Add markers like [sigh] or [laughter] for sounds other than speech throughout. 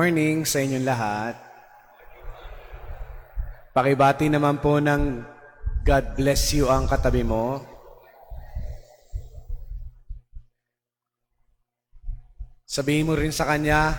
Morning sa inyong lahat. Pakibati naman po ng God bless you ang katabi mo. Sabihin mo rin sa kanya,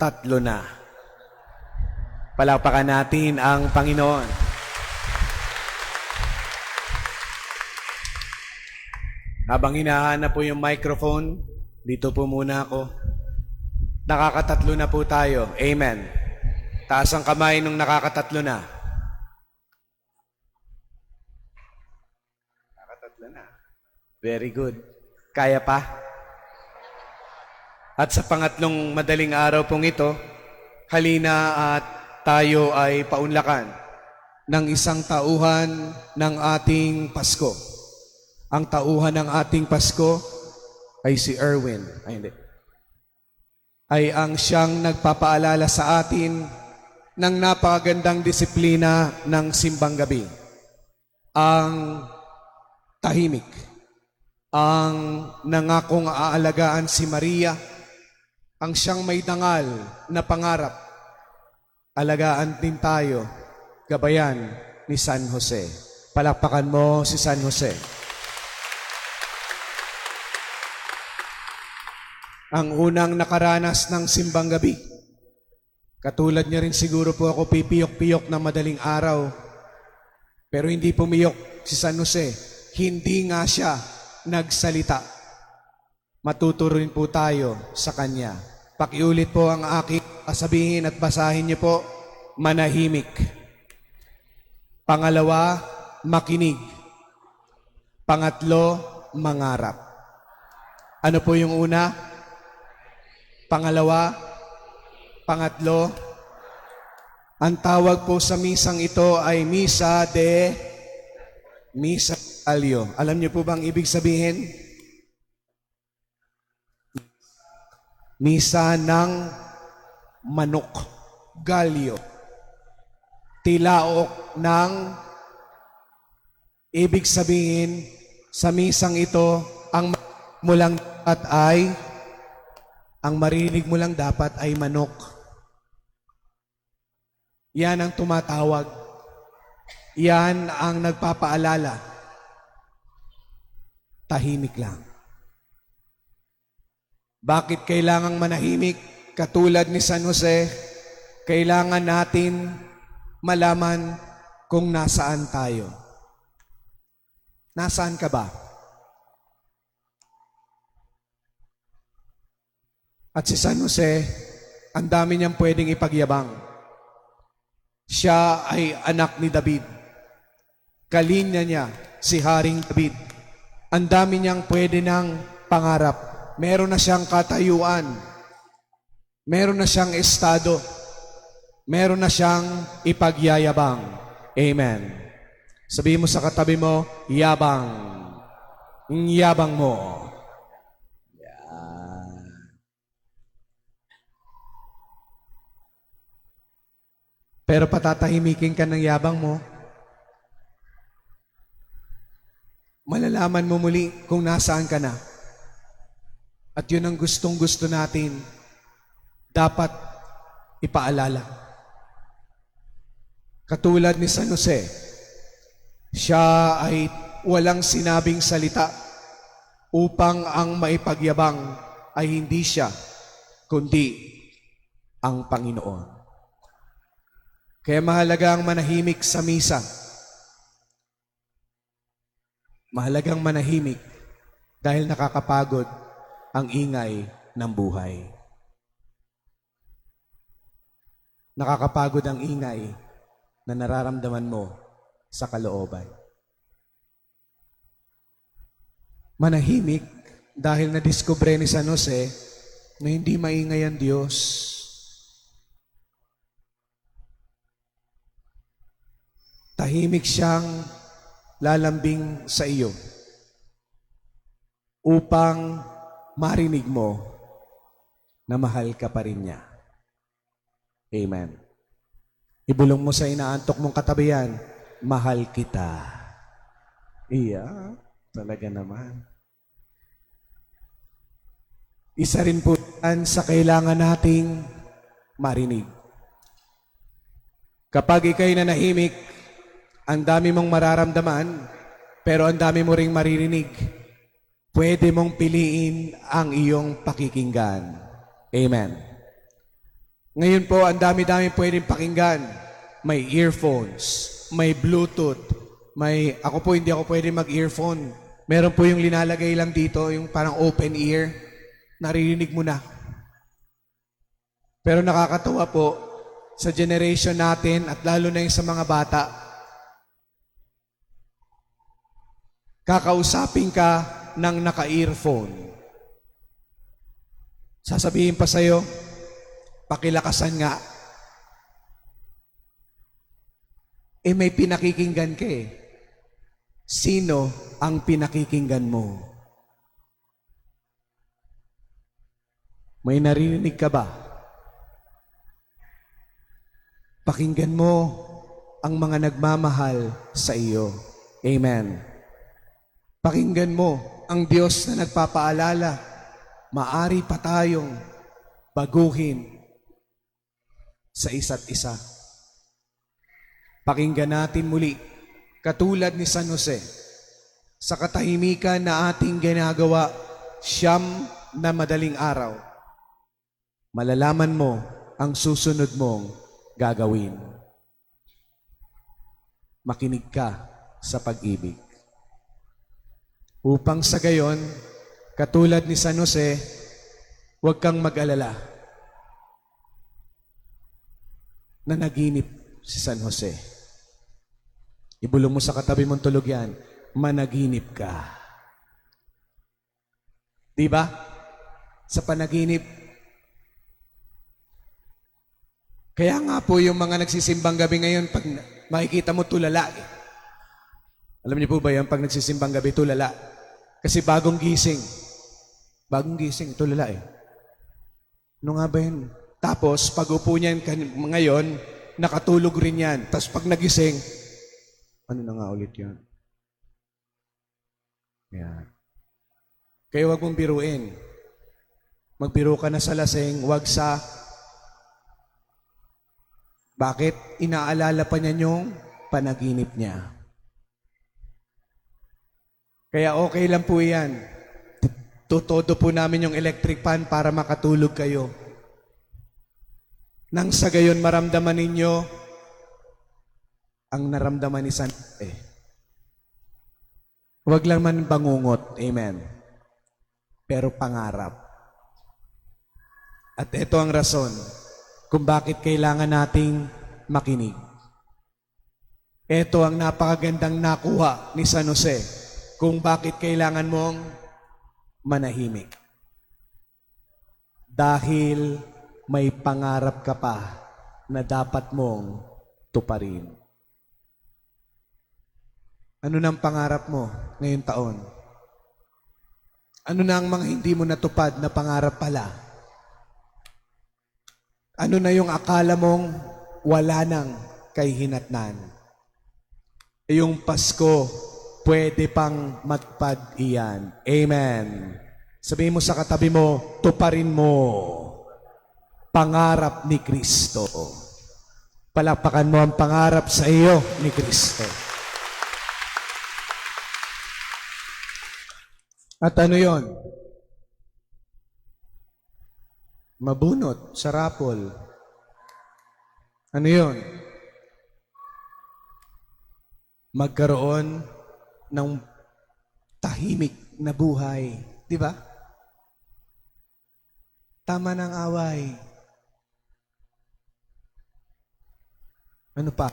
tatlo na. Palakpakan natin ang Panginoon. Habang hinahanap po yung microphone, dito po muna ako. Nakakatatlo na po tayo. Amen. Taas ang kamay nung nakakatatlo na. Nakakatatlo na. Very good. Kaya pa? At sa pangatlong madaling araw pong ito, halina at tayo ay paunlakan ng isang tauhan ng ating Pasko. Ang tauhan ng ating Pasko ay si Erwin. Ay, hindi ay ang siyang nagpapaalala sa atin ng napakagandang disiplina ng simbang gabi. Ang tahimik. Ang nangakong aalagaan si Maria. Ang siyang may dangal na pangarap. Alagaan din tayo, gabayan ni San Jose. Palakpakan mo si San Jose. Ang unang nakaranas ng simbang gabi. Katulad niya rin siguro po ako pipiyok-piyok na madaling araw. Pero hindi pumiyok si San Jose. Hindi nga siya nagsalita. Matuturo rin po tayo sa kanya. Pakiulit po ang aking sabihin at basahin niyo po, manahimik. Pangalawa, makinig. Pangatlo, mangarap. Ano po yung una? Pangalawa, pangatlo, ang tawag po sa misang ito ay Misa de Misa Alyo. Alam niyo po bang ibig sabihin? Misa ng manok, galyo. Tilaok ng ibig sabihin sa misang ito ang mulang at ay ang marinig mo lang dapat ay manok. Yan ang tumatawag. Yan ang nagpapaalala. Tahimik lang. Bakit kailangang manahimik? Katulad ni San Jose, kailangan natin malaman kung nasaan tayo. Nasaan ka ba? At si San Jose, ang dami niyang pwedeng ipagyabang. Siya ay anak ni David. Kalinya niya, si Haring David. Ang dami niyang pwede ng pangarap. Meron na siyang katayuan. Meron na siyang estado. Meron na siyang ipagyayabang. Amen. Sabihin mo sa katabi mo, yabang. Ang Yabang mo. Pero patatahimikin ka ng yabang mo. Malalaman mo muli kung nasaan ka na. At yun ang gustong gusto natin dapat ipaalala. Katulad ni San Jose, siya ay walang sinabing salita upang ang maipagyabang ay hindi siya, kundi ang Panginoon. Kaya mahalaga ang manahimik sa misa. Mahalagang manahimik dahil nakakapagod ang ingay ng buhay. Nakakapagod ang ingay na nararamdaman mo sa kalooban. Manahimik dahil na-discover ni San Jose na hindi maingay ang Diyos. Tahimik siyang lalambing sa iyo upang marinig mo na mahal ka pa rin niya. Amen. Ibulong mo sa inaantok mong katabihan, mahal kita. Iya, talaga naman. Isa rin po sa kailangan nating marinig. Kapag ikay nanahimik, ang dami mong mararamdaman, pero ang dami mo ring maririnig. Pwede mong piliin ang iyong pakikinggan. Amen. Ngayon po, ang dami-dami pwedeng pakinggan. May earphones, may Bluetooth, may... Ako po, hindi ako pwede mag-earphone. Meron po yung linalagay lang dito, yung parang open ear. Naririnig mo na. Pero nakakatawa po, sa generation natin at lalo na yung sa mga bata, kakausapin ka ng naka-earphone. Sasabihin pa sa'yo, pakilakasan nga. Eh may pinakikinggan ka eh. Sino ang pinakikinggan mo? May narinig ka ba? Pakinggan mo ang mga nagmamahal sa iyo. Amen. Pakinggan mo ang Diyos na nagpapaalala. Maari pa tayong baguhin sa isa't isa. Pakinggan natin muli, katulad ni San Jose, sa katahimikan na ating ginagawa siyam na madaling araw, malalaman mo ang susunod mong gagawin. Makinig ka sa pag-ibig. Upang sa gayon, katulad ni San Jose, huwag kang mag-alala na naginip si San Jose. Ibulong mo sa katabi mong tulog yan, managinip ka. Di ba? Sa panaginip. Kaya nga po yung mga nagsisimbang gabi ngayon, pag makikita mo tulala. eh. Alam niyo po ba yan, pag nagsisimbang gabi, tulala. Kasi bagong gising. Bagong gising, tulala eh. Ano nga ba yun? Tapos, pag upo niyan kan- ngayon, nakatulog rin yan. Tapos pag nagising, ano na nga ulit yun? Yan. Kaya wag mong biruin. Magbiro ka na sa lasing, wag sa... Bakit? Inaalala pa niya yung panaginip niya. Kaya okay lang po yan. Tutodo po namin yung electric fan para makatulog kayo. Nang sa gayon maramdaman ninyo ang naramdaman ni San eh. Huwag lang man bangungot. Amen. Pero pangarap. At ito ang rason kung bakit kailangan nating makinig. Ito ang napakagandang nakuha ni San Jose kung bakit kailangan mong manahimik. Dahil may pangarap ka pa na dapat mong tuparin. Ano nang pangarap mo ngayong taon? Ano na ang mga hindi mo natupad na pangarap pala? Ano na yung akala mong wala nang kay hinatnan? Yung Pasko, pwede pang matpad iyan. Amen. Sabihin mo sa katabi mo, tuparin mo pangarap ni Kristo. Palakpakan mo ang pangarap sa iyo ni Kristo. At ano yon? Mabunot sa rapol. Ano yon? Magkaroon ng tahimik na buhay. Di ba? Tama ng away. Ano pa?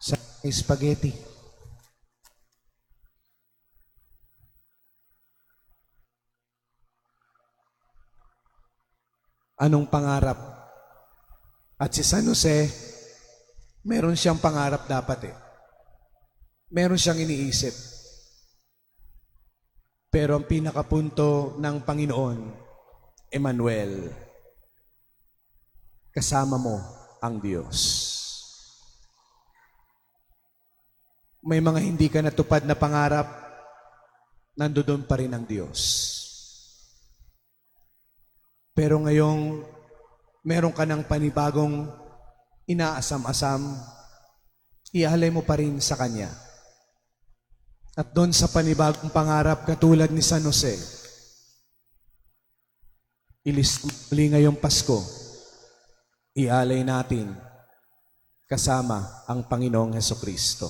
Sa spaghetti. Anong pangarap? At si San Jose, meron siyang pangarap dapat eh. Meron siyang iniisip. Pero ang pinakapunto ng Panginoon, Emmanuel, kasama mo ang Diyos. May mga hindi ka natupad na pangarap, nandoon pa rin ang Diyos. Pero ngayong meron ka ng panibagong inaasam-asam, ialay mo pa rin sa Kanya. At doon sa panibagong pangarap katulad ni San Jose, ilis muli ngayong Pasko, ialay natin kasama ang Panginoong Heso Kristo.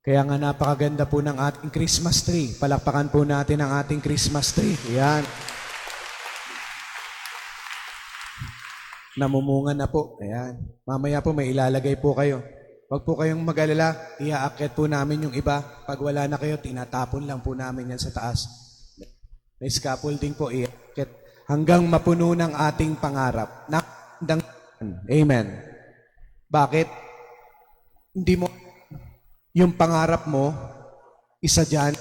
Kaya nga napakaganda po ng ating Christmas tree. Palakpakan po natin ang ating Christmas tree. Yan. Namumunga na po. Ayan. Mamaya po may ilalagay po kayo. Huwag po kayong mag-alala. Iaakyat po namin yung iba. Pag wala na kayo, tinatapon lang po namin yan sa taas. May scaffolding po. Iaakyat. Hanggang mapuno ng ating pangarap. Nakandang Amen. Bakit? Hindi mo yung pangarap mo, isa dyan,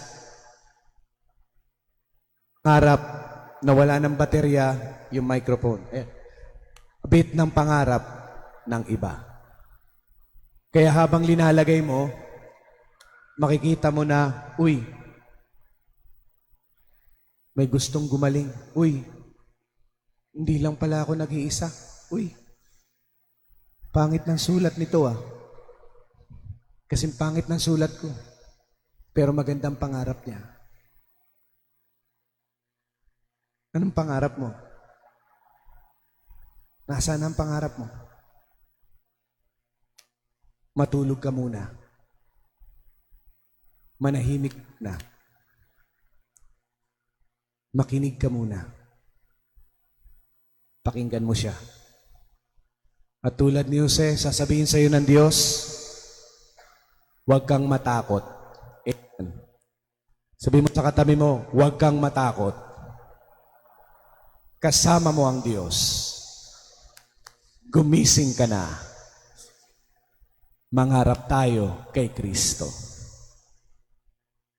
pangarap na wala ng baterya, yung microphone. Eh, bit ng pangarap ng iba. Kaya habang linalagay mo, makikita mo na, uy, may gustong gumaling. Uy, hindi lang pala ako nag-iisa. Uy, pangit ng sulat nito ah. Kasing pangit ng sulat ko. Pero magandang pangarap niya. Anong pangarap mo? Nasaan ang pangarap mo? Matulog ka muna. Manahimik na. Makinig ka muna. Pakinggan mo siya. At tulad ni Jose, sasabihin sa iyo ng Diyos, huwag kang matakot. Amen. Sabi mo sa katabi mo, huwag kang matakot. Kasama mo ang Diyos. Gumising ka na. Mangarap tayo kay Kristo.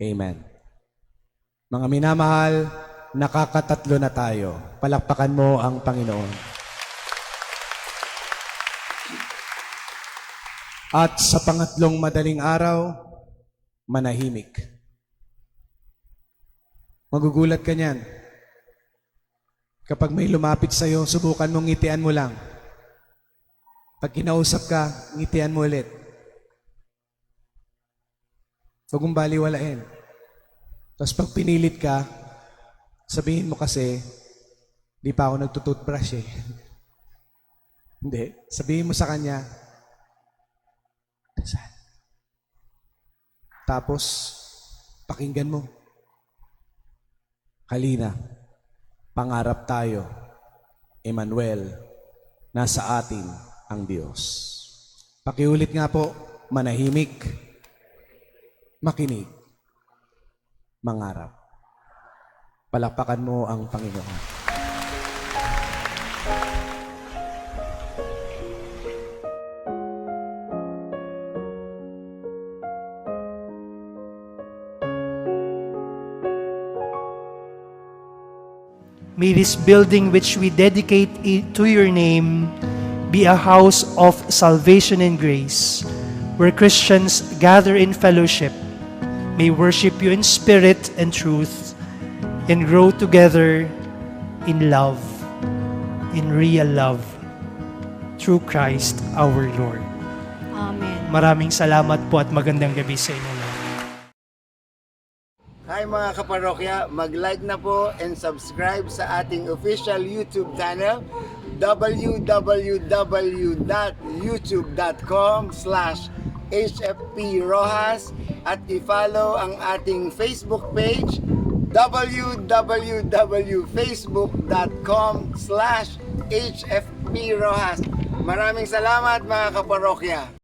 Amen. Mga minamahal, nakakatatlo na tayo. Palakpakan mo ang Panginoon. At sa pangatlong madaling araw, manahimik. Magugulat ka niyan. Kapag may lumapit sa'yo, subukan mong ngitian mo lang. Pag kinausap ka, ngitian mo ulit. Huwag mong baliwalain. Tapos pag pinilit ka, sabihin mo kasi, di pa ako nagtututbrush eh. [laughs] Hindi. Sabihin mo sa kanya, dasal. Tapos, pakinggan mo. Halina, pangarap tayo, Emmanuel, nasa atin ang Diyos. Pakiulit nga po, manahimik, makinig, mangarap. Palakpakan mo ang Panginoon. May this building which we dedicate to your name be a house of salvation and grace, where Christians gather in fellowship, may worship you in spirit and truth, and grow together in love, in real love, through Christ our Lord. Amen. Maraming salamat po at magandang gabi sa inyo. Hi mga kaparokya, mag-like na po and subscribe sa ating official YouTube channel www.youtube.com slash hfprojas at i-follow ang ating Facebook page www.facebook.com slash hfprojas Maraming salamat mga kaparokya!